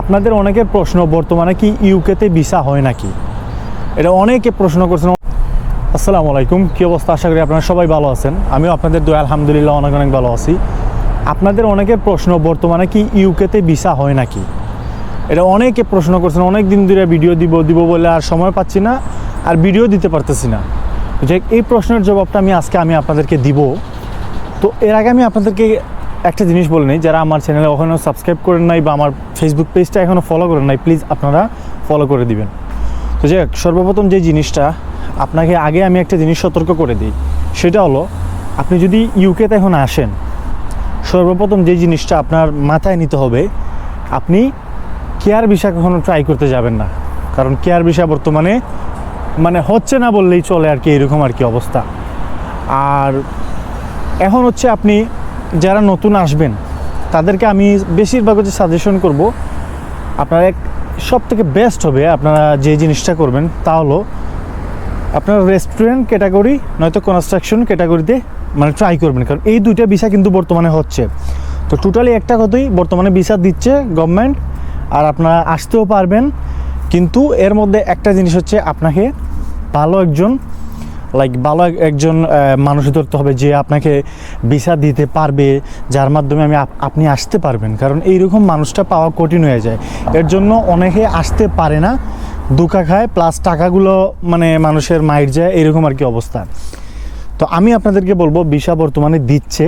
আপনাদের অনেকের প্রশ্ন, বর্তমানে কি ইউকেতে ভিসা হয় নাকি? এটা অনেকে প্রশ্ন করছেন। আসসালামু আলাইকুম, কী অবস্থা? আশা করি আপনারা সবাই ভালো আছেন। আমিও আপনাদের দোয়া, আলহামদুলিল্লাহ, অনেক অনেক ভালো আছি। আপনাদের অনেকের প্রশ্ন, বর্তমানে কি ইউকেতে ভিসা হয় নাকি? এটা অনেকে প্রশ্ন করছেন, অনেক দিন ধরে ভিডিও দিব দিব বলে আর সময় পাচ্ছি না, আর ভিডিও দিতে পারতেছি না। যে এই প্রশ্নের জবাবটা আমি আজকে আমি আপনাদেরকে দিব। তো এর আগে আমি আপনাদেরকে একটা জিনিস বলে নিই, যারা আমার চ্যানেলে ওখানেও সাবস্ক্রাইব করেন নাই বা আমার ফেসবুক পেজটা এখনও ফলো করেন নাই প্লিজ আপনারা ফলো করে দিবেন। তো যাই সর্বপ্রথম যে জিনিসটা, আপনাকে আগে আমি একটা জিনিস সতর্ক করে দিই। সেটা হলো, আপনি যদি ইউকেতে এখন আসেন, সর্বপ্রথম যে জিনিসটা আপনার মাথায় নিতে হবে, আপনি কেয়ার ভিসা কখনো ট্রাই করতে যাবেন না। কারণ কেয়ার ভিসা বর্তমানে মানে হচ্ছে না বললেই চলে আর কি, এরকম আর কি অবস্থা। আর এখন হচ্ছে আপনি যারা নতুন আসবেন, তাদেরকে আমি বেশিরভাগ হচ্ছে সাজেশন করব, আপনারা এক সব থেকে বেস্ট হবে, আপনারা যে জিনিসটা করবেন তা হলো, আপনার রেস্টুরেন্ট ক্যাটাগরি নয়তো কনস্ট্রাকশন ক্যাটাগরিতে মানে ট্রাই করবেন, কারণ এই দুইটা ভিসা কিন্তু বর্তমানে হচ্ছে। তো টোটালি একটা কথাই, বর্তমানে ভিসা দিচ্ছে গভর্নমেন্ট আর আপনারা আসতেও পারবেন, কিন্তু এর মধ্যে একটা জিনিস হচ্ছে আপনাকে ভালো একজন লাইক ভালো একজন মানুষ ধরতে হবে যে আপনাকে ভিসা দিতে পারবে, যার মাধ্যমে আমি আপনি আসতে পারবেন। কারণ এইরকম মানুষটা পাওয়া কঠিন হয়ে যায়। এর জন্য অনেকে আসতে পারে না, দুকা খায় প্লাস টাকাগুলো মানে মানুষের মাইর যায়, এরকম আর কি অবস্থা। তো আমি আপনাদেরকে বলব, ভিসা বর্তমানে দিচ্ছে।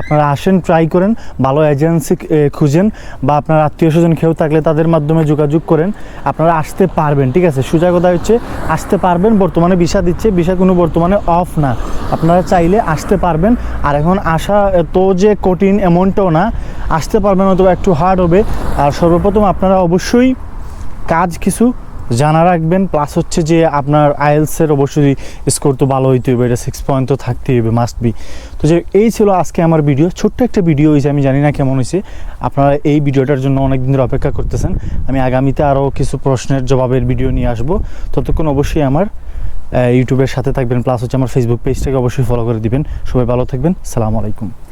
আপনারা আসেন ট্রাই করেন, ভালো এজেন্সি খুঁজেন বা আপনার আত্মীয় স্বজন কেউ থাকলে তাদের মাধ্যমে যোগাযোগ করেন, আপনারা আসতে পারবেন, ঠিক আছে? সোজা কথা হচ্ছে, আসতে পারবেন, বর্তমানে ভিসা দিচ্ছে ভিসা কোনো বর্তমানে অফ না। আপনারা চাইলে আসতে পারবেন, আর এখন আসা তো যে কঠিন এমনটাও না, আসতে পারবেন অথবা একটু হার্ড হবে, আর সর্বপ্রথম আপনারা অবশ্যই কাজ কিছু জানা রাখবেন প্লাস হচ্ছে যে আপনার আইএলসের অবশ্যই স্কোর তো ভালো হইতে হবে এটা সিক্স পয়েন্ট তো থাকতেই হবে মাস্ট বি তো যে এই ছিল আজকে আমার ভিডিও ছোট্ট একটা ভিডিও হয়েছে আমি জানি না কেমন হয়েছে আপনারা এই ভিডিওটার জন্য অনেক দিন ধরে অপেক্ষা করতেছেন। আমি আগামীতে আরও কিছু প্রশ্নের জবাবের ভিডিও নিয়ে আসব। ততক্ষণ অবশ্যই আমার ইউটিউবের সাথে থাকবেন প্লাস হচ্ছে আমার ফেসবুক পেজটাকে অবশ্যই ফলো করে দিবেন। সবাই ভালো থাকবেন। সালাম আলাইকুম।